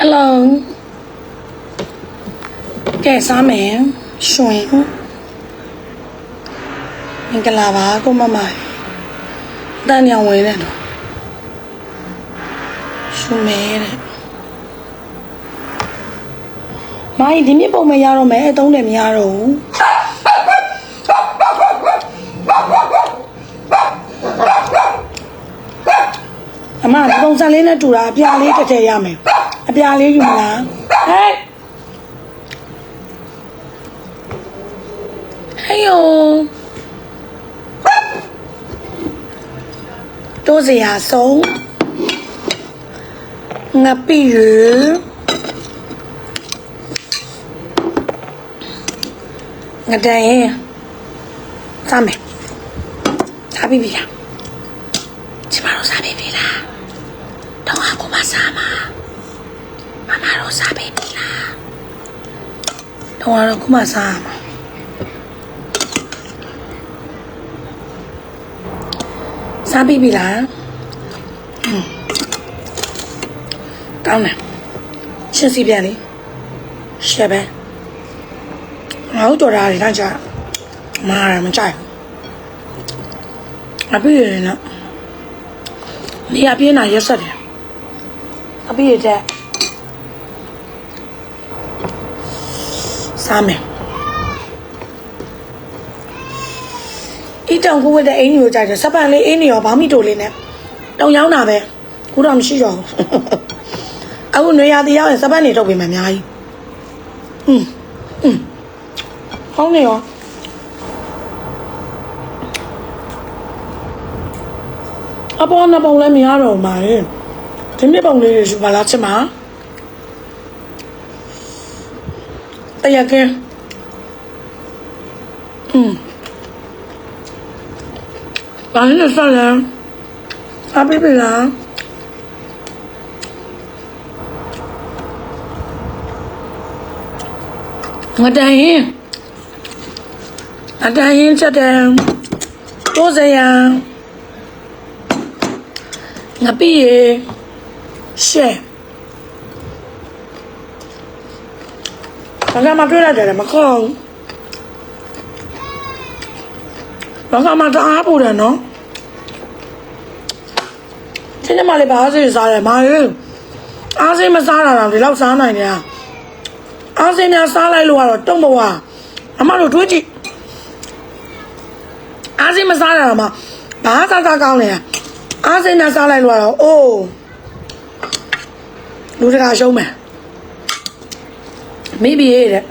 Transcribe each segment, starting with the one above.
ဟယ်လိုကဲစားမယ်ရွှင်မင်္ဂလာပါကိုမမတန်ညောင်ဝင်နေတော့ရွှင်မဲတဲ့မိုင်းဒီနေ့ပုံမရတော့မယ်အသုံးတယ်မရတော့ဘူးအမဒီပုံစံလေးနဲ့တူတာအပြာလေးတစ်ထည့်ရမယ် အပြာလေးယူမလားဟဲ့ဟေးယိုတိုးစရာဆုံးငါပြီရငါတန်ရင်စားမယ်စားပြီပြီလားကျမတို့စားပြီပြီလားတော့အခုမှစားမှာမမတို့စားပြီပြီလား တော့အခုမှစားမှာစားပြီပြီလားဟွန်းကောင်းတယ်ရှင်းစီပြန်လေရှယ်ပဲငါတို့တော်တာတွေတော့ကြာမာရမကြိုက်ဘူးအပြည့်ရနေတော့နေရာပြင်းတာရက်ဆက်တယ်အပြည့်ရတဲ့ စားမယ်အီတောင်ကိုဝတ်တဲ့အင်းကြီးကိုကြိုက်တယ်စပန်လေးအင်းကြီးရောဘာမှမတိုလေးနဲ့တောင်ရောက်တာပဲခုတော့မရှိတော့ဘူးအခုနေရာတည်ရောက်ရင်စပန်နေထုတ်ပေးမယ်အများကြီးอืมอืมဟောင်းနေရောအပေါ်နှစ်ပုံလည်းမရတော့မှာလေဒီနှစ်ပုံလေးတွေယူပါလားချစ်မ တရကဲอืมဘာလို့ဆက်လဲအပိပိလားငါတန်ရင်အတန်ရင်ချက်တယ်တိုးစရာငါပြီးရရှယ် ဘာကမှတွေ့ရတယ်မကောင်းဘာကမှတအားပူတယ်နော်ချင်းနမလေးဘာစေးစားရမာရေအားစေးမစားတာတော့ဒီလောက်စားနိုင်တယ်အားစေးများစားလိုက်လို့ကတော့တုံ့တော့အမတို့တွေးကြည့်အားစေးမစားတာတော့မှဘာစားစားကောင်းလဲအားစိမ်းနဲ့စားလိုက်လို့တော့အိုးလူတကာရှုံးမယ် မိဘရဲ့တဲ့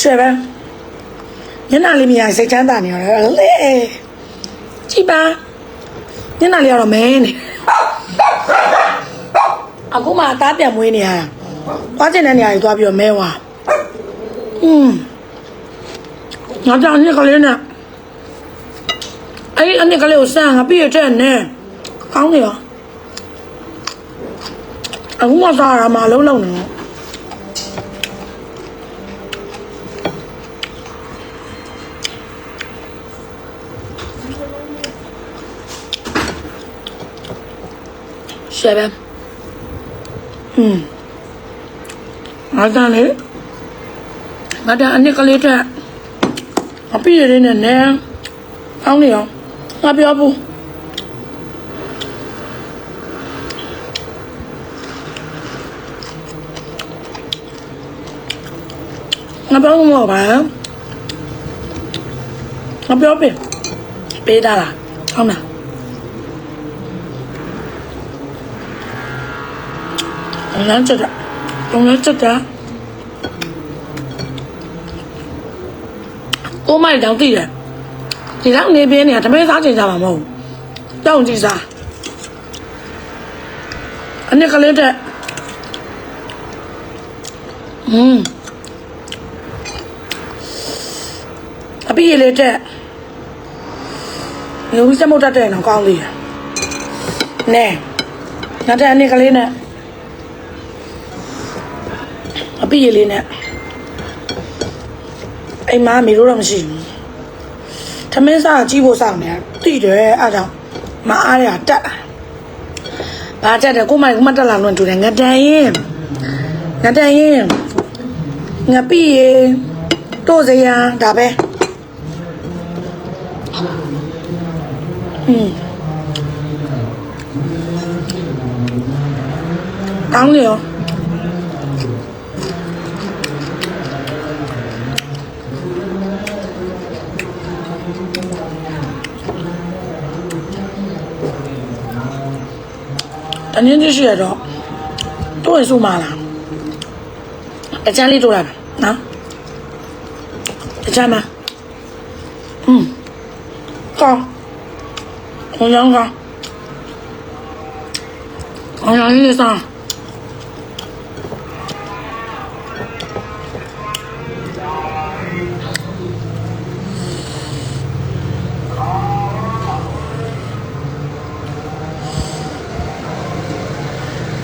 ရှယ်ပဲညနာလေးမြင်စိတ်ချမ်းသာနေရတယ်လေကြည်ပါညနာလေးကတော့မဲနေအခုမှအသားပြန်မွေးနေရတာသွားကျင်တဲ့နေရာကြီးသွားပြီးတော့မဲသွားอืมငါကြောင့်ညကလေးနဲ့အဲ့ဒီအနည်းကလေးကိုစမ်းငါပြည့်တဲ့နဲ့ကောင်းနေရောအခုမှစားရမှာလုံးလုံးနေရှ ယ်ပဲอืมငါတန်လေငါတန်အနည်းကလေးတဲ့အပြည့်ရင်းနဲ့နဲကောင်းနေရောငါပြောဘူးငါပြောမှာပါငါပြောပေးပေးတာလားဟုတ်လား လမ်းချက်တာလမ်းချက်တာကိုမိုက်တောင်တည်တယ်ဒီလောက်နေပြင်းနေတာတမဲစားချင်ကြမှာမဟုတ်တောင်းကြည့်စားအနည်းကလေးတဲ့อืมအပိရလေးတဲ့လူစမုတ်တတ်တဲ့နော်ကောင်းသေးတယ်နဲနောက်တဲ့အနည်းကလေးနဲ့ အပိရလေးနဲ့အိမ်မမေတို့တော့မရှိဘူးထမင်းစားကြည့်ဖို့စောင့်နေတာတိတယ်အဲ့ကြောင့်မအားရတက်လာဘဘာကြက်တယ်ကိုမကမတက်လာလို့တူတယ်ငတန်ရင်ငတန်ရင်ငပိရေတို့စရာဒါပဲอืมကောင်းလေရော တနင်္ဂနွေရှိရတော့တို့ရင်စုမလားအချမ်းလေးတို့လိုက်ပါနော်အချမ်းမ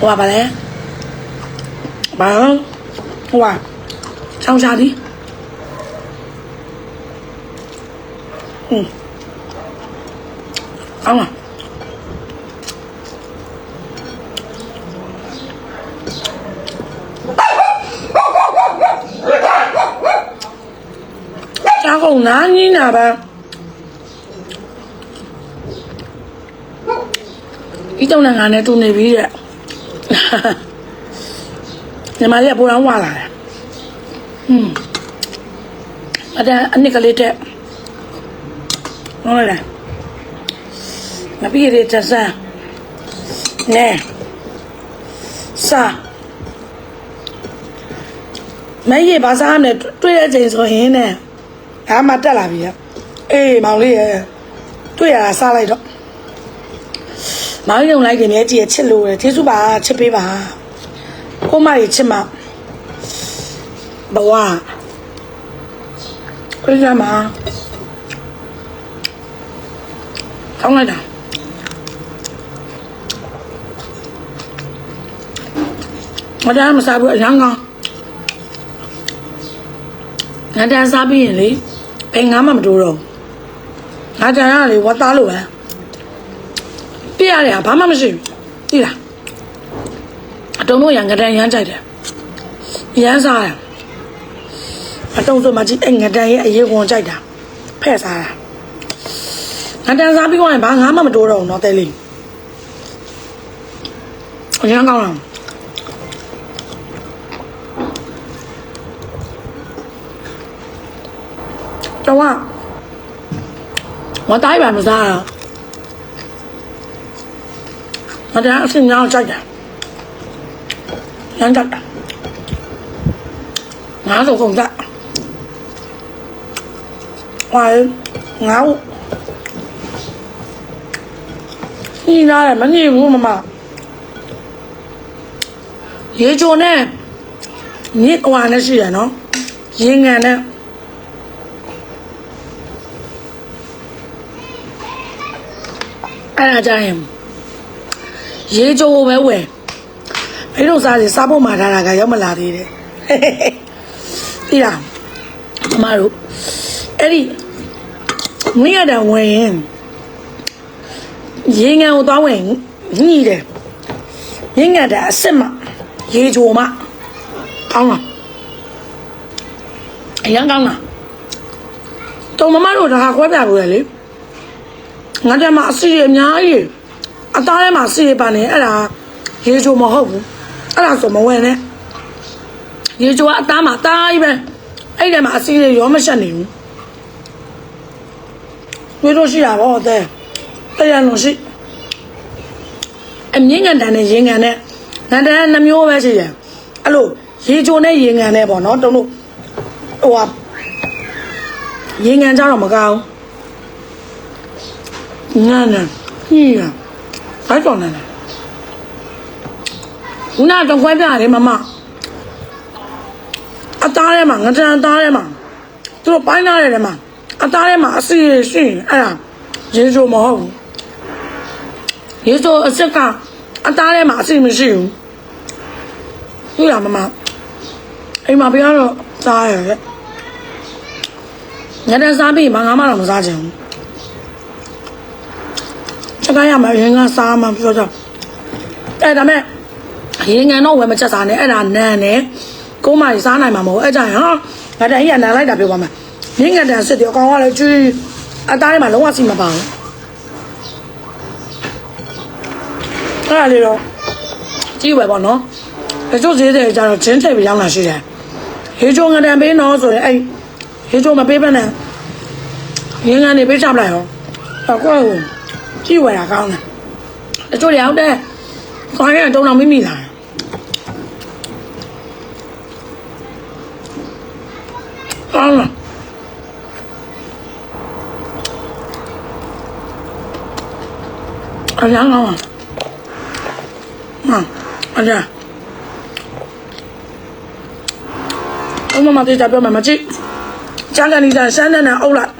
อืมကောင်းဟိုရောင်းကောင်းဟိုရောင်းလေးစားဟိုပါလေဘာဟိုပါချောင်းချာဒီอืมအောင်လားကျောင်းကုန်နားနီးနာပါဒီတော့ငါနဲ့တူနေပြီတဲ့ ညီမလေးကပူရောင်းဝလာတယ်อืมအတန်းအနစ်ကလေးတဲ့ဟုတ်လားငါပြေးရတဲ့ဆန်းနဲစာမရေဘာစားနဲ့တွေ့တဲ့အချိန်ဆိုရင်နဲ့ဒါမှတက်လာပြီရအေးမောင်လေးရတွေ့ရတာစားလိုက်တော့ မောင်ရုံလိုက်တယ်မြဲကြည့်ရချစ်လို့ရကျေးဇူးပါချစ်ပေးပါကိုမကြီးချစ်မဘဝခွေးရမှာကောင်းလိုက်တာမတမ်းမစားဘူးအရန်ကောင်းငါတန်းစားပြီးရင်လေဘယ်ငါမှမတိုးတော့ဘူးငါတန်းရလေဝတ်သားလို့ပဲ ပြရတဲ့ဟာဘာမှမရှိဘူးသိလားအတုံတော့ရံကတန်ရမ်းကြိုက်တယ်ရမ်းစားတယ်အတုံဆိုမှကြည့်အဲ့ငတန်ရဲ့အရေးဝင်ကြိုက်တာဖဲ့စားတာငတန်စားပြီးတော့ဘာငါမှမတိုးတော့ဘူးနော်တဲလေးအရင်ကောင်းလားတော့ဝါတိုင်းပါမစားတော့ မတရားအဆင်များအောင်ကြိုက်တာရမ်းတတ်တာငါဆိုကုန်တာဟိုင်းငါ့ညီလာတယ်မညီဘူးမမရေချိုနဲ့ညစ်ကွာနဲ့ရှိရနော်ရေငံနဲ့အဲ့ဒါကြရင် ရေချိုကိုပဲဝယ်မင်းတို့စားစီစားဖို့မှာထားတာကရောက်မလာသေးတယ်သိလားမမတို့အဲ့ဒီမြင့်ရတဲ့ဝယ်ရင်ရေငံကိုသွားဝင်ညှိတယ်မြင့်ရတဲ့အစ်စ်မရေချိုမကောင်းလားအရင်ကောင်းလားတုံမမတို့ဒါကခွဲပြလို့ရလေငါတက်မှာအစီရအများကြီး အသားထဲမှာစီရပါနေအဲ့ဒါရေချိုမဟုတ်ဘူးအဲ့ဒါဆိုမဝင်နဲ့ရေချိုကအသားမှာတားကြီးပဲအဲ့ဒီမှာအစီရရောမရှက်နေဘူးတွေးလို့ရှိရပါတော့တဲ့တရားလို့ရှိအမြင့်ငံတန်နဲ့ရင်ငံနဲ့ငံတန်ကနှမျိုးပဲရှိတယ်အဲ့လိုရေချိုနဲ့ရင်ငံနဲ့ပေါ့နော်တုံးတို့ဟိုဟာရင်ငံကြတော့မကောင်းဘူးငါနဲ့ညရ ဘာကြောင့်လဲဦးနာတော့ခွဲပြတယ်မမအသားထဲမှာငါတန်အသားထဲမှာသူတို့ပိုင်းထားတယ်ထဲမှာအသားထဲမှာအစီရရှိရင်အဲ့ဒါရေချိုမဟုတ်ဘူးရေချိုအစ်စ်ကအသားထဲမှာအစီမရှိဘူးဟုတ်လားမမအိမ်မှာပြတော့စားရတယ်ငါတန်းစားပြီးမငါမှတော့မစားချင်ဘူး ချက်ကားရမှာရင်ကစားမှပြောကြအဲ့ဒါမဲ့ရေငံတော့ဝယ်မချက်စားနဲ့အဲ့ဒါနန်နဲ့ကိုမကြီးစားနိုင်မှာမဟုတ်အဲ့ကြရင်ဟာငါတန်ကြီးကနန်လိုက်တာပြောပါမယ်ရင်းငံတန်စစ်တယ်အကောင်ကလည်းကျွေးအသားထဲမှာလုံးဝစီမပါဘူးအဲ့ဒါလေးတော့ကြည့်ဝယ်ပေါ့နော်တချို့ဈေးတွေကျတော့ဂျင်းထည့်ပြီးရောင်းတာရှိတယ်ဟေးချိုငါတန်ပေးနော်ဆိုရင်အဲ့ဟေးချိုမပေးဘဲနဲ့ရင်းငံနေပေးချပလိုက်ရောအကွာ ကိုကြည့်ဝယ်တာကောင်းတယ်တချို့တွေဟုတ်တယ်ခေါင်းရတုံတော်မိမိလာကောင်းလားအများကောင်းပါဟမ်အကြာအမမတေးကြပြောမှာမကြည့်ကျန်ကန်နေတာဆန်းနေအုပ်လိုက်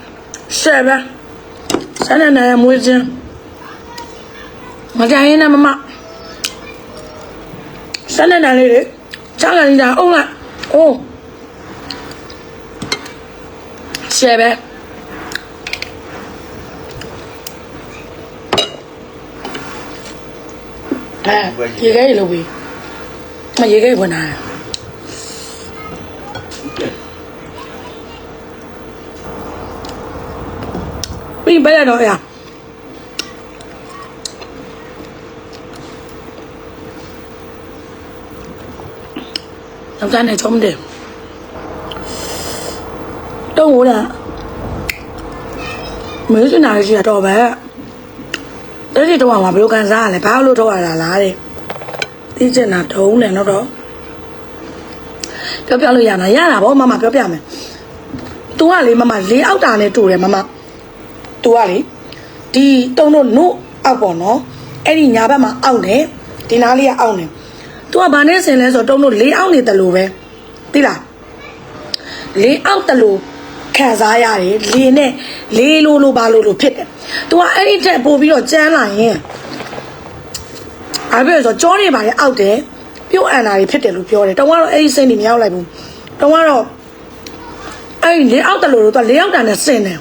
ရှယ်ပဲဆန်းနေရမွေးခြင်း မကြရင်နဲ့မမဆန်းနေလေးလေကျန်ကန်နေတာအုပ်လိုက်အိုးရှယ်ပဲအဲရေခဲရေလို့ပြီးမရေခဲဝင်လာပြီးပဲရတော့ရ နောက်ကနေချုံးတယ်တော့ဟိုလားမေးစနာရှိတော့ပဲအဲ့ဒီတော့မှာဘယ်လိုကန်စားရလဲဘာလို့တော့ရတာလားတဲ့သိချင်တာတုံးတယ်တော့တော့ပြောပြလို့ရမှာရတာဗောမမပြောပြမယ် तू ကလေမမလေးအောက်တာနဲ့တူတယ်မမ तू ကလေဒီတုံးတို့နို့အောက်ပေါ့နော်အဲ့ဒီညာဘက်မှာအောက်တယ်ဒီနားလေးကအောက်တယ် तू ကဘာနဲ့ဆင်လဲဆိုတော့တုံးတို့လေးအောက်နေတယ်လို့ပဲသိလားလေးအောက်တယ်လို့ခံစားရတယ်လေနဲ့လေးလို့လို့ဘာလို့လို့ဖြစ်တယ် तू ကအဲ့ဒီထက်ပို့ပြီးတော့ကြမ်းလာရင်အဲ့ဒါဆိုကြောနေပါလေအောက်တယ်ပြုတ်အန်တာတွေဖြစ်တယ်လို့ပြောတယ်တုံးကတော့အဲ့ဒီစိတ်တွေမရောက်လိုက်ဘူးတုံးကတော့အဲ့ဒီလေးအောက်တယ်လို့တော့ तू လေးအောက်တာနဲ့ဆင်တယ်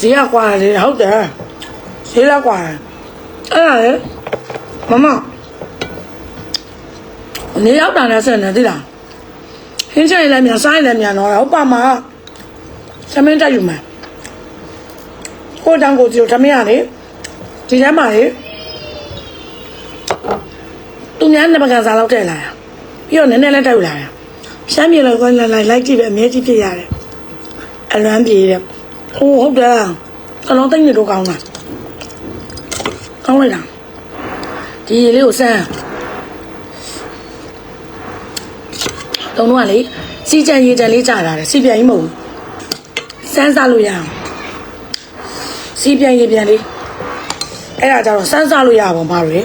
ဈေးကကွာလေဟုတ်တယ် ဈေးလောက်ကွာတယ်အဲ့ဒါလေမမနေရောက်တာနဲ့ဆင်တယ်သိလားဟင်းချိုင်လည်းမြန်စားရင်လည်းမြန်တော့ဟုတ်ပါမသမင်းတက်ယူမယ်ကိုတောင်ကိုစီကိုသမင်းရလေဒီထဲမှာလေသူများနှစ်ပကံစားလောက်ထည့်လာတာပြီးတော့နည်းနည်းလေးတက်ယူလာတာရှမ်းပြည်လည်းကိုလိုက်လိုက်လိုက်ကြည့်ပဲအမြဲကြည့်ဖြစ်ရတယ်အလွမ်းပြေတဲ့ဟိုဟုတ်တယ်ကလုံးသိမ့်နေတော့ကောင်းတာ ကောင်းလိုက်တာဒီရေလေးကိုစမ်းတုံတော့ကလေစီကြံရေကြံလေးကြာတာလေစီပြန်ကြီးမဟုတ်ဘူးစမ်းစားလို့ရအောင်စီပြန်ရေပြန်လေးအဲ့ဒါကြတော့စမ်းစားလို့ရပါဘာလို့လဲ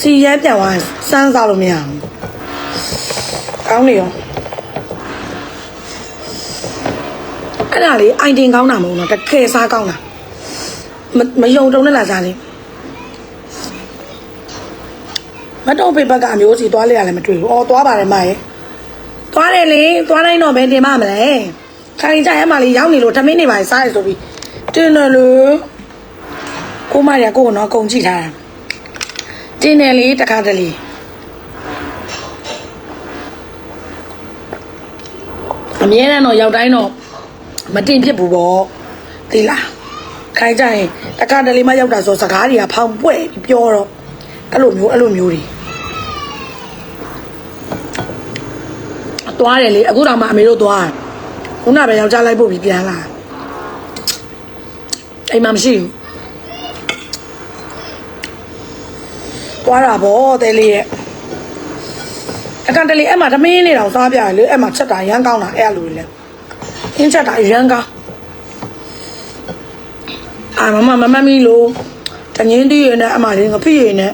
စီရဲပြန်သွားရင်စမ်းစားလို့မရဘူးကောင်းနေရောအဲ့ဒါလေအိုင်တင်ကောင်းတာမဟုတ်တော့တကယ်စားကောင်းတာမမယုံတုံနဲ့လာစားလေ မတော့ပေပတ်ကအမျိုးစီသွားလေရလည်းမတွေ့ဘူး။အော်သွားပါတယ်မရဲ့။သွားတယ်လေ။သွားတိုင်းတော့ဘယ်တင်မမလဲ။ခိုင်ကြရဲမလေးရောက်နေလို့ထမင်းနေပါစားရဆိုပြီးတင်းတယ်လို့ကိုမရကိုကတော့အကုန်ကြည့်ထားတာ။တင်းတယ်လေတခါတလေအမြဲတမ်းတော့ရောက်တိုင်းတော့မတင်ဖြစ်ဘူးပေါ့။သိလား။ခိုင်ကြရင်တခါတလေမှရောက်တာဆိုစကားတွေကဖောင်ပွဲ့ပြီးပြောတော့အဲ့လိုမျိုးအဲ့လိုမျိုးတွေ သွားတယ်လေအခုတော့မှအမေတို့သွားတယ်ခုနပဲယောက်ျားလိုက်ဖို့ပြီးပြန်လာအိမ်မှာမရှိဘူးသွားတာဗောတဲလေးရဲ့အကန်တလေးအဲ့မှာသမင်းနေတောင်စားပြရလေအဲ့မှာချက်တာရမ်းကောင်းတာအဲ့လိုလေအင်းချက်တာရမ်းကောင်းအာမမမမမီလို့တငင်းတီးရနဲ့အမလေးငဖိရနဲ့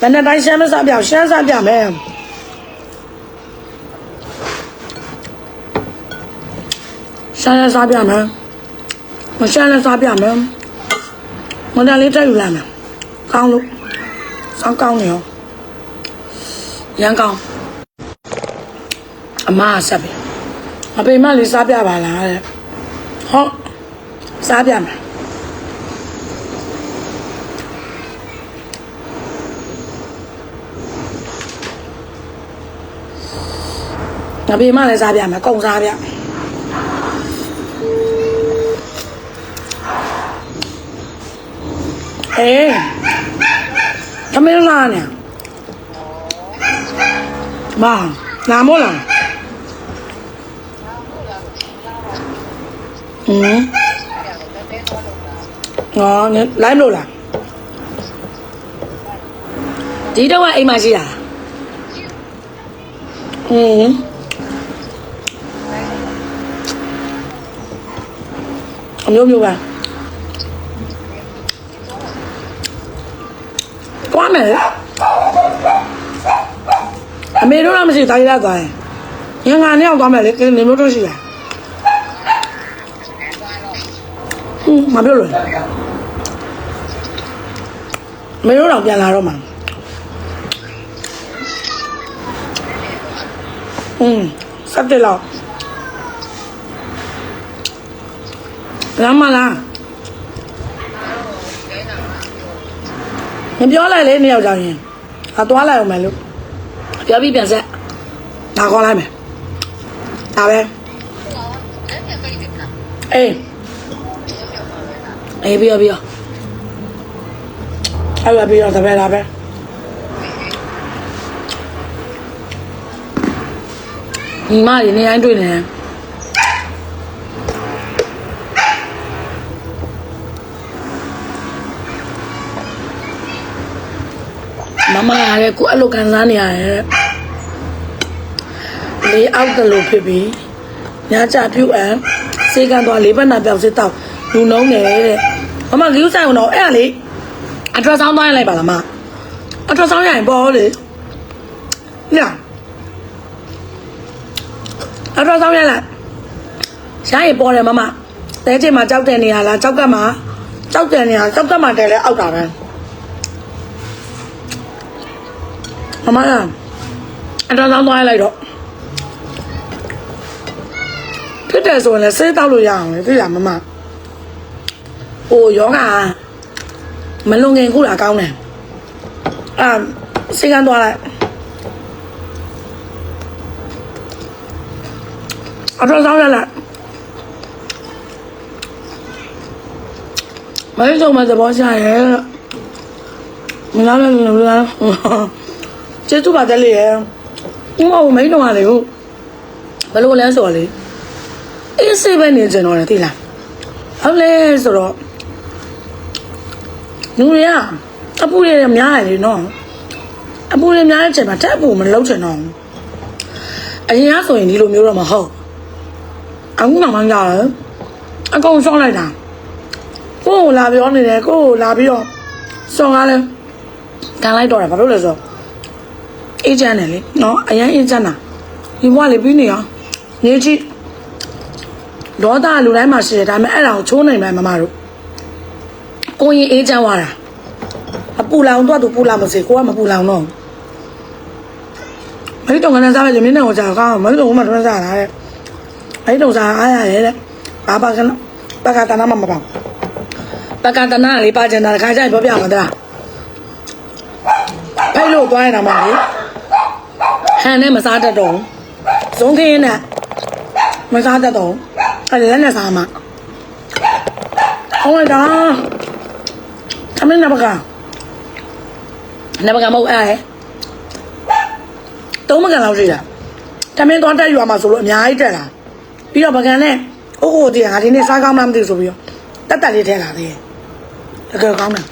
မနေ့တိုင်းရှမ်းမစားပြရှမ်းစားပြမယ် ရှမ်းလည်းစားပြမယ်မရှမ်းလည်းစားပြမယ်မန္တလေးတက်ယူလာမယ်ကောင်းလို့စောင်းကောင်းနေရောရန်ကောင်းအမအဆက်ပဲမပေမလေးစားပြပါလားတဲ့ဟုတ်စားပြမယ်ငါပေမလည်းစားပြမယ်ကုံစားပြမယ် မင်းလာနေမနာမို့လားอืมอ๋อไลฟ์လို့လားဒီတော့ကအိမ်မှာရှိတာอืมအမျိုးမျိုးပါ မယ်အမေတို့ကမရှိတာရရသွားရင်ငါငါနဲ့ရောက်သွားမယ်လေကင်းနေမျိုးတို့ရှိလားဟင်းမပြောလို့အမေတို့တော့ပြန်လာတော့မှာอืมစက်တယ်လောက်လမ်းမလား မပြောလိုက်လေနှစ်ယောက်ကြောင့်ရင်အသွားလိုက်အောင်မယ်လို့ပြောပြီးပြန်ဆက်ဒါခေါ်လိုက်မယ်ဒါပဲအေးအေးပြောပြောအဲ့ဒါပြောတပည့်လာပဲညီမတွေနေတိုင်းတွေ့နေတယ် မမရတယ်ကိုအဲ့လိုခံစားနေရတယ်လေးအောက်တလို့ဖြစ်ပြီးညချပြုတ်အမ်စေကန်သွားလေးဘက်နာပြောက်စစ်တော့လူနှုံးတယ်တဲ့မမဂယူးဆိုင်တော့အဲ့ဒါလေအထရဆောင်းသွားရင်လိုက်ပါလားမအထရဆောင်းရရင်ပေါ်လေညအထရဆောင်းရလိုက်ရရင်ပေါ်တယ်မမတဲချင်မှာကြောက်တဲ့နေရာလားကြောက်ကတ်မှာကြောက်တဲ့နေရာကြောက်ကတ်မှာတဲလဲအောက်တာပဲ မမကအထရဆောင်းသွားရင်လိုက်တော့ဖြစ်တယ်ဆိုရင်လည်းစေးတောက်လို့ရအောင်လေသိလားမမဟိုယောဂမလုံငင်ခုလာကောင်းတယ်အာစေကန်သွားလိုက်အတော့ဆောင်ရလိုက်မင်းတို့မသဘောကျရဲ့မလားမလား ကျေးဇူးပါတယ်လေရဲ့ဥမမင်းတို့ကလေဟုတ်ဘလို့လဲဆိုတော့လေအေးစိတ်ပဲနေကြတော့တယ်သိလားဟုတ်လဲဆိုတော့လူတွေကအပူတွေများတယ်လေနော်အပူတွေများတဲ့ချိန်မှာတက်အပူမလုံးချင်တော့ဘူးအရင်ကဆိုရင်ဒီလိုမျိုးတော့မဟုတ်အခုမှမှန်းကြတယ်အကုန်ရှောင်းလိုက်တာကိုယ်ကိုလာပြောနေတယ်ကိုယ်ကိုလာပြီးတော့စောင်းကားလဲကန်လိုက်တော့တာဘာလို့လဲဆိုတော့ အေးချမ်းတယ်လေနော်အရင်အေးချမ်းတာဒီဘဝလေးပြီးနေအောင်နေကြည့်ဒေါသလူတိုင်းမှာရှိတယ်ဒါပေမဲ့အဲ့ဒါကိုချိုးနိုင်မယ်မမတို့ကိုရင်အေးချမ်းသွားတာအပူလောင်တော့သူပူလာမစေကိုကမပူလောင်တော့မင်းတော့ငါနဲ့စားလိုက်ရင်မင်းနဲ့ဟောကြကောင်းမင်းတို့ကမှထွန်းစားလာတဲ့မင်းတို့စားအားရတယ်တဲ့ဘာပါကနပကတနာမမပေါ့ပကတနာလေးပါကျင်တာခါကျရင်ပြောပြမှာတလားဖိုက်လို့သွားရတာမလေး ဟန်နဲ့မစားတတ်တော့ဇုံခင်းနဲ့မစားတတ်တော့အဲ့ဒါလည်းစားမှာဟောတာသမင်းနဘကနဘကမဟုတ်အဲ့တုံးမကန်လောက်ရှိတာသမင်းသွားတက်ယူမှာဆိုလို့အများကြီးတက်လာပြီးတော့ပကံနဲ့အိုးအိုတည်းငါဒီနေ့စားကောင်းမှမသိဆိုပြီးတော့တက်တက်လေးထဲလာသေးတယ်တကယ်ကောင်းတယ်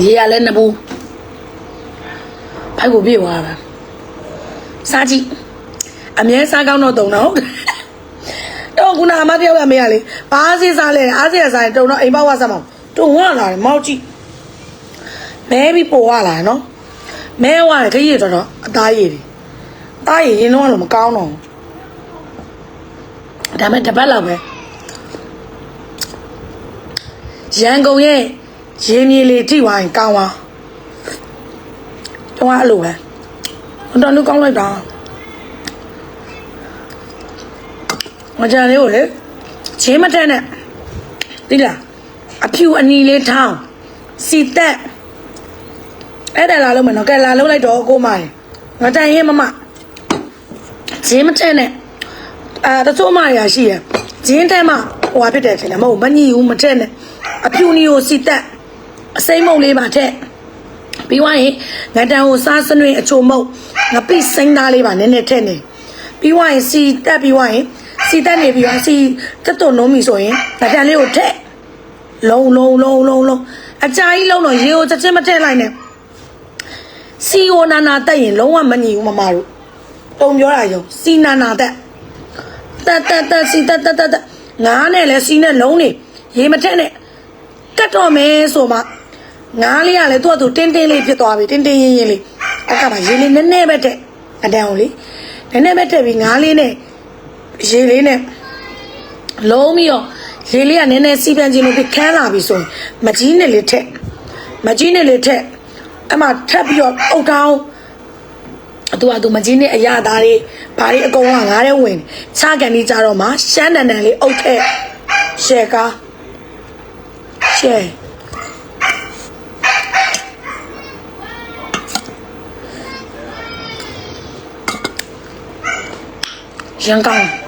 ရေရလဲနှစ်ဘူးဖိုက်ကိုပြေသွားတာစားကြည့်အမြဲစားကောင်းတော့တုံတော့တော့ခုနအမတယောက်ကမေးရလေဘာစီစားလဲအားစီရစားရင်တုံတော့အိမ်ပေါက်ဝစားမအောင်တုံဝလာတယ်မောက်ကြည့်မဲပြီးပေါ်ဝလာနော်မဲဝတယ်ခရီးတော့တော့အသားရည်တယ်အသားရည်ရင်တော့လည်းမကောင်းတော့ဒါမဲ့တပတ်လောက်ပဲရန်ကုန်ရဲ့ ရင်းမြေလေးထိဝိုင်းကောင်းသွားတော့အဲ့လိုပဲတော်တော်ကောင်းလိုက်တာမကြလေးကိုလေချင်းမတက်နဲ့သိလားအဖြူအနီလေးထောင်းစီတက်အဲ့ဒါလာလုံးမယ်နော်ကဲလာလုံးလိုက်တော့ကိုမိုင်ငါတိုင်ရင်မမဂျင်းမတဲ့နဲ့အာတချို့မရရှိရဂျင်းတဲ့မှဟိုဟာဖြစ်တယ်ထင်တယ်မဟုတ်မညီဘူးမတဲ့နဲ့အဖြူနီကိုစီတက် အစိမ့်မုံလေးပါတဲ့ပြီးသွားရင်ငါတန်ကိုစားစနွေအချိုမုံငါပိစိမ့်သားလေးပါနည်းနည်းထည့်နေပြီးသွားရင်စီတက်ပြီးသွားရင်စီတက်နေပြီးသွားစီတက်တုံလုံးပြီဆိုရင်ငါတန်လေးကိုထည့်လုံးလုံးလုံးလုံးလုံးအကြာကြီးလုံးတော့ရေကိုချက်ချင်းမထည့်လိုက်နဲ့စီယိုနာနာတက်ရင်လုံးဝမညီဘူးမမတို့တုံပြောတာယုံစီနာနာတက်တက်တက်တက်စီတက်တက်တက်တက်ငားနဲ့လဲစီနဲ့လုံးနေရေမထက်နဲ့ကတ်တော့မယ်ဆိုမှ ငားလေးကလည်းသူ့အတူတင်းတင်းလေးဖြစ်သွားပြီတင်းတင်းရင်းရင်းလေးအခါမှာရေလေးနည်းနည်းပဲတက်အတန်အောင်လေနည်းနည်းပဲတက်ပြီးငားလေးနဲ့ရေလေးနဲ့လုံးပြီးတော့ရေလေးကနည်းနည်းစီးပြန်ခြင်းလို့ပြီးခန်းလာပြီဆိုရင်မကြီးနဲ့လေးထက်မကြီးနဲ့လေးထက်အမှထပ်ပြီးတော့အုတ်တောင်းသူကသူမကြီးနဲ့အရာသားတွေဘာတွေအကုန်လုံးကငားတဲ့ဝင်ချကန်ဒီကြတော့မှရှမ်းတန်တန်လေးအုတ်ထက်ရှယ်ကားရှယ် ရန်ကောင်း